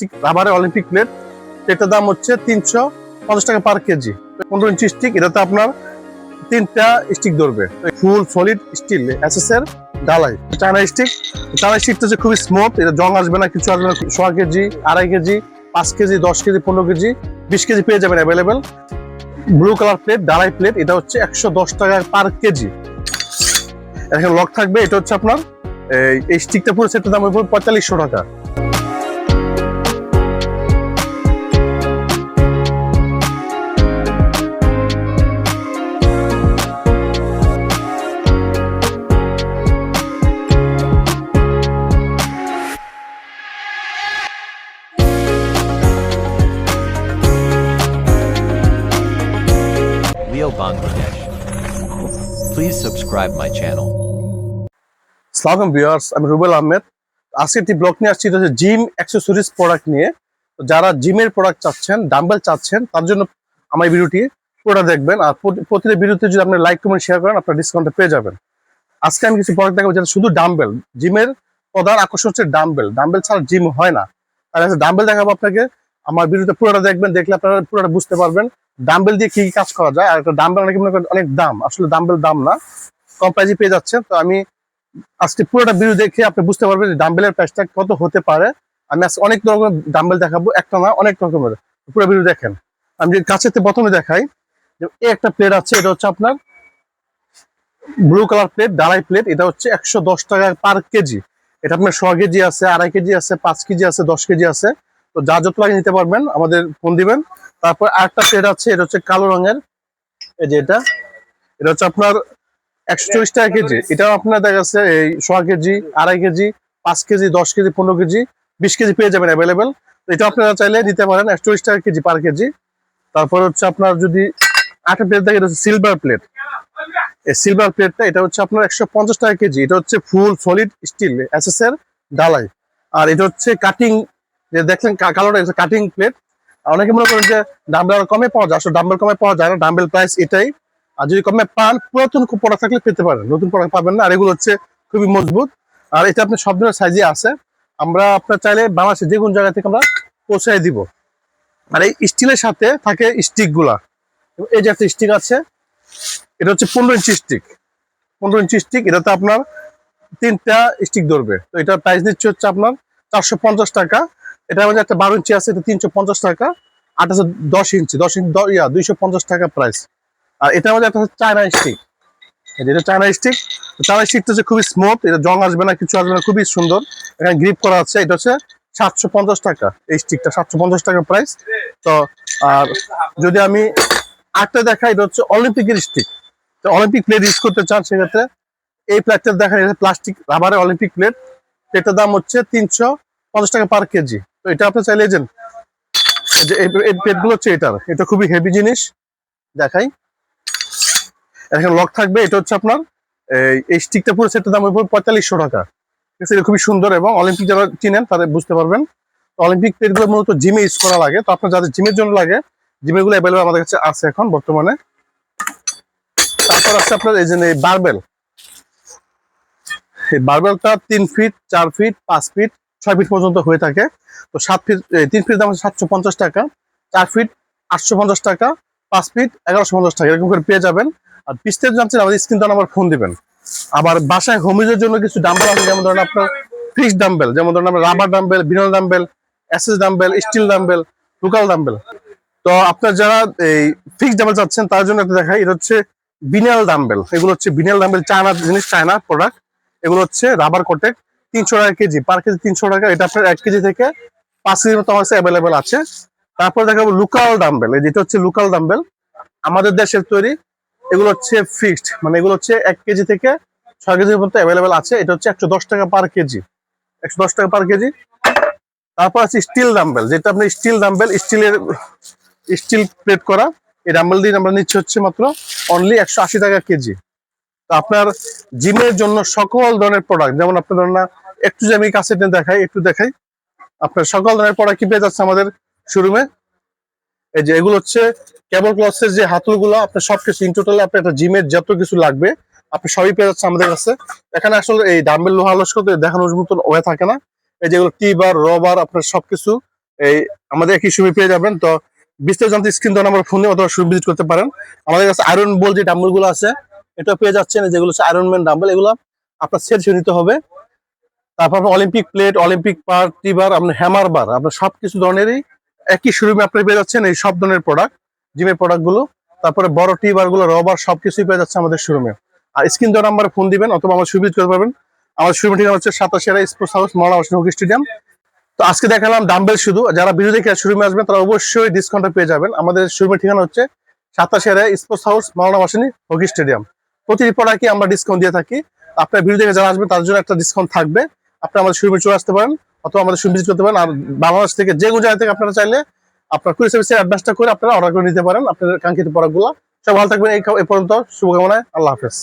Plastic রাবারের Olympic plate এটার দাম হচ্ছে তিনশো পঞ্চাশ টাকা পার কেজি পনেরো ইঞ্চি স্টিক এটাতে আপনার তিনটা স্টিক ধরবে। ফুল সলিড স্টিল এসএস এর ডালাই চায়না স্টিক চায়না স্টিকটা হচ্ছে খুবই স্মুথ এটা জং আসবে না, কিছু আসবে না, সোয়া কেজি আড়াই কেজি পাঁচ কেজি দশ কেজি পনেরো কেজি বিশ কেজি পেয়ে যাবেন অ্যাভেলেবেল ব্লু কালার প্লেট ডালাই প্লেট এটা হচ্ছে একশো দশ টাকা পার কেজি এখানে লক থাকবে, এটা হচ্ছে আপনার, এই- স্টিকটা পুরো সেটের দাম পঁয়তাল্লিশশো টাকা। Bangladesh. Please subscribe my channel. সালাম ভিউয়ার্স, আমি রুবেল আহমেদ। আজকে একটি ব্লগ নিয়ে আসছি হচ্ছে জিম অ্যাক্সেসরিজ প্রোডাক্ট নিয়ে। যারা জিমের প্রোডাক্ট চাচ্ছেন ডাম্বেল চাচ্ছেন, তার জন্য আমার ভিডিওটি পুরোটা দেখবেন। আর প্রতি- প্রতিটা ভিডিওতে যদি আপনি লাইক কমেন্ট শেয়ার করেন, আপনার ডিসকাউন্টে পেয়ে যাবেন। আজকে আমি কিছু প্রোডাক্ট দেখাবো, যেটা শুধু ডাম্বেল জিমের প্রধান আকর্ষণ হচ্ছে ডাম্বেল ডাম্বেল ছাড়া জিম হয় না। আর ডাম্বেল দেখাবো আপনাকে। আমার ভিডিওতে পুরোটা দেখবেন, দেখলে আপনারা পুরোটা বুঝতে পারবেন। ডাম্বেল দিয়ে কি কাজ করা যায়? আর একটা ডাম্বেল অনেকে মনে করেন? অনেক দাম। আসলে ডাম্বেল দাম না। কম প্রাইজে পেয়ে যাচ্ছে তো আমি আজকে পুরোটা ভিডিও দেখে আপনি বুঝতে পারবেন যে ডাম্বেলের প্রাইসটা কত হতে পারে। আমি আজকে অনেক রকমের ডাম্বেল দেখাবো। একটা না, অনেক রকমের। পুরো ভিডিও দেখেন। আমি যদি কাছেতে প্রথমে দেখাই, যে একটা প্লেট আছে, এটা হচ্ছে আপনার ব্লু কালার প্লেট ডালাই প্লেট এটা হচ্ছে একশো দশ টাকা পার কেজি। এটা আপনার ছ কেজি আছে, আড়াই কেজি আছে, পাঁচ কেজি আছে, দশ কেজি আছে। তো যা যত লাগে নিতে পারবেন। আমাদের ফোন দিবেন। তারপর আরেকটা প্লেট আছে, এটা হচ্ছে কালো রঙের। এই যে এটা। এটা হচ্ছে আপনার একশো চল্লিশ টাকা কেজি। এটাও আপনার দেখা যাচ্ছে এই সোয়া কেজি, আড়াই কেজি, পাঁচ কেজি, দশ কেজি, পনেরো কেজি, বিশ কেজি পেয়ে যাবেন অ্যাভেলেবেল এটা আপনারা চাইলে নিতে পারেন, একশো চল্লিশ টাকা কেজি পার কেজি। তারপর হচ্ছে আপনার যদি আটা প্লেট দেখেন, এটা হচ্ছে সিলভার প্লেট এই সিলভার প্লেটটা এটা হচ্ছে আপনার একশো পঞ্চাশ টাকা কেজি। এটা হচ্ছে ফুল সলিড স্টিল এসএস এর ডালাই। আর এটা হচ্ছে কাটিং যে দেখলেন কালোটা কাটিং প্লেট অনেকে মনে করেন যে ডাম্বেল কমে পাওয়া যায়। আসলে ডাম্বেল কমে পাওয়া যায় না ডাম্বেল প্রাইস এটাই। আর যদি কমে পান, পুরাতন প্রোডাক্ট থাকলে পেতে পারেন। নতুন প্রোডাক্ট পাবেন না, আর এগুলো হচ্ছে খুবই মজবুত। আর এটা আপনার সব ধরনের সাইজে আছে। আমরা আপনার চাইলে বাংলাদেশে যে কোনো জায়গা থেকে আমরা পৌঁছায় দিব। আর এই স্টিলের সাথে থাকে স্টিকগুলা এই যে একটা স্টিক আছে, এটা হচ্ছে পনেরো ইঞ্চি স্টিক পনেরো ইঞ্চি স্টিক এটাতে আপনার তিনটা স্টিক ধরবে। তো এটার প্রাইস দিচ্ছে হচ্ছে আপনার চারশো পঞ্চাশ টাকা। এটার মধ্যে একটা বারো ইঞ্চি আছে, এটা তিনশো পঞ্চাশ টাকা একটা আছে দশ ইঞ্চি দশ ইঞ্চি ইয়া, দুইশো পঞ্চাশ টাকা প্রাইস আর এটার মধ্যে একটা চায়না স্টিক এটা চায়না স্টিক চায়না স্টিকটা হচ্ছে খুবই স্মুথ এটা জং আসবে না, কিছু আসবে না, খুবই সুন্দর। এখানে গ্রিপ করা আছে, এটা হচ্ছে সাতশো পঞ্চাশ টাকা, এই স্টিকটা সাতশো পঞ্চাশ টাকা প্রাইস তো, আর যদি আমি আটটা দেখাই, এটা হচ্ছে অলিম্পিকের স্টিক তো অলিম্পিক প্লেট ইউজ করতে চান, সেক্ষেত্রে এই প্লেটটা দেখা যাচ্ছে প্লাস্টিক রাবারের অলিম্পিক প্লেট এটার দাম হচ্ছে তিনশো পঞ্চাশ টাকা পার কেজি তো এটা আপনি চাইলে যে, এই প্লেটগুলো হচ্ছে এটার। এটা খুবই হেভি জিনিস, দেখাই। এখানে লক থাকবে, এটা হচ্ছে আপনার, এই- স্টিকটা পুরো সেটের দাম হবে পঁয়তাল্লিশশো টাকা। ঠিক আছে খুবই সুন্দর এবং অলিম্পিক যারা চিনেন তাদের বুঝতে পারবেন। অলিম্পিক প্লেটগুলো মূলত জিমে ইউজ করা লাগে। তো আপনার যাদের জিমের জন্য লাগে জিমেরগুলো অ্যাভেলেবল আমাদের কাছে আছে এখন, বর্তমানে। তারপর আছে আপনার এই যে বারবেল এই বারবেলটা তিন ফিট চার ফিট পাঁচ ফিট ছয় ফিট পর্যন্ত হয়ে থাকে। তো সাত ফিট তিন ফিট দাম হচ্ছে সাতশো পঞ্চাশ টাকা, চার ফিট আটশো পঞ্চাশ টাকা, পাঁচ ফিট এগারোশো পঞ্চাশ টাকা, এরকম করে পেয়ে যাবেন। আর পিসতে জানছেন আমাদের স্ক্রিন আমার ফোন দিবেন। আবার বাসায় হোমিজের জন্য কিছু ডাম্বেল আছে, যেমন ধরেন আপনার ফিক্স ডাম্বেল যেমন ধরেন আপনার rubber dumbbell vinyl dumbbell SS dumbbell steel dumbbell local dumbbell তো আপনার যারা এই ফিক্স ডাম্বেল চাচ্ছেন, তার জন্য একটা দেখাই, এটা হচ্ছে বিনাল ডাম্বেল এগুলো হচ্ছে বিনাল ডাম্বেল চায়না জিনিস, চায়না প্রোডাক্ট এগুলো হচ্ছে রাবার কোটেক তিনশো টাকা কেজি পার কেজি তিনশো টাকা। এটা আপনার এক কেজি থেকে পাঁচ কেজির মতো আমার অ্যাভেলেবেল আছে। তারপর দেখাবো লোকাল ডাম্বেল যেটা হচ্ছে লোকাল ডাম্বেল আমাদের দেশের তৈরি, এগুলো হচ্ছে ফিক্সড মানে এগুলো হচ্ছে এক কেজি থেকে ছয় কেজির মতো অ্যাভেলেবেল আছে। এটা হচ্ছে একশো দশ টাকা পার কেজি। একশো দশ টাকা পার কেজি। তারপর আছে স্টিল ডাম্বেল যেটা আপনি স্টিল ডাম্বেল স্টিলের স্টিল প্লেট করা, এই ডাম্বেল দিয়ে আমরা নিচ্ছি হচ্ছে মাত্র অনলি একশো আশি টাকা কেজি। তো আপনার জিমের জন্য সকল ধরনের প্রোডাক্ট যেমন আপনার ধরেন না একটু যে আমি কাছে দেখাই, একটু দেখাই। আপনার সকল ধরনের প্রোডাক্ট কি পেয়ে যাচ্ছে আমাদের শোরুমে? এই যে এগুলো হচ্ছে কেবল ক্লসের যে হাতলগুলো, আপনার সবকিছু ইন টোটাল আপনার একটা জিমের যত কিছু লাগবে, আপনি সবই পেয়ে যাচ্ছে আমাদের কাছে। এখানে আসলে এই ডাম্বেল লোহা লস্কর দেখানোর মতন হয়ে থাকে না। এই যেগুলো টি বার রবার আপনার সবকিছু এই আমাদের একই সময় পেয়ে যাবেন। তো বিস্তারিত জানতে স্ক্রিন দেওয়া নাম্বার ফোনে অথবা শোরুম ভিজিট করতে পারেন। আমাদের কাছে আয়রন বল যে ডাম্বলগুলো আছে এটা পেয়ে যাচ্ছেন। যেগুলো হচ্ছে আয়রন ম্যান ডাম্বল এগুলো আপনার সেট নিতে হবে। তারপর Olympic plate Olympic party bar আপনার হ্যামার বার আপনার সব কিছু ধরনেরই একই শোরুমে আপনি পেয়ে যাচ্ছেন এই সব ধরনের প্রোডাক্ট জিমের প্রোডাক্টগুলো তারপরে বড় টিবারগুলো রবার সবকিছুই পেয়ে যাচ্ছে আমাদের শোরুমে আর স্ক্রিন দেওয়া নাম্বারে ফোন দিবেন অথবা আমার সুবিধা করতে পারবেন আমার শোরুম ঠিকানা হচ্ছে সাতাশেরা sports house Hossain hockey stadium তো আজকে দেখালাম ডাম্বেল শুধু। যারা ভিডিও দেখে শোরুমে আসবেন, তারা অবশ্যই ডিসকাউন্টটা পেয়ে যাবেন। আমাদের শোরুমের ঠিকানা হচ্ছে সাতাশেরা sports house Maulana Hossain hockey stadium প্রতিটি প্রোডাক্টে আমরা ডিসকাউন্ট দিয়ে থাকি। আপনার ভিডিও দেখে যারা আসবেন তার জন্য একটা ডিসকাউন্ট থাকবে। আপনি আমাদের শোরুমে চলে আসতে পারেন, অথবা আমাদের ভিজিট করতে পারেন। আর বাংলাদেশ থেকে যে জায়গা থেকে আপনারা চাইলে আপনার কুড়ি সার্ভিসের অ্যাডভান্সটা করে আপনারা অর্ডার করে নিতে পারেন, আপনাদের কাঙ্ক্ষিত প্রোডাক্টগুলো সব ভালো থাকবেন এই পর্যন্ত শুভকামনায়, আল্লাহ হাফেজ।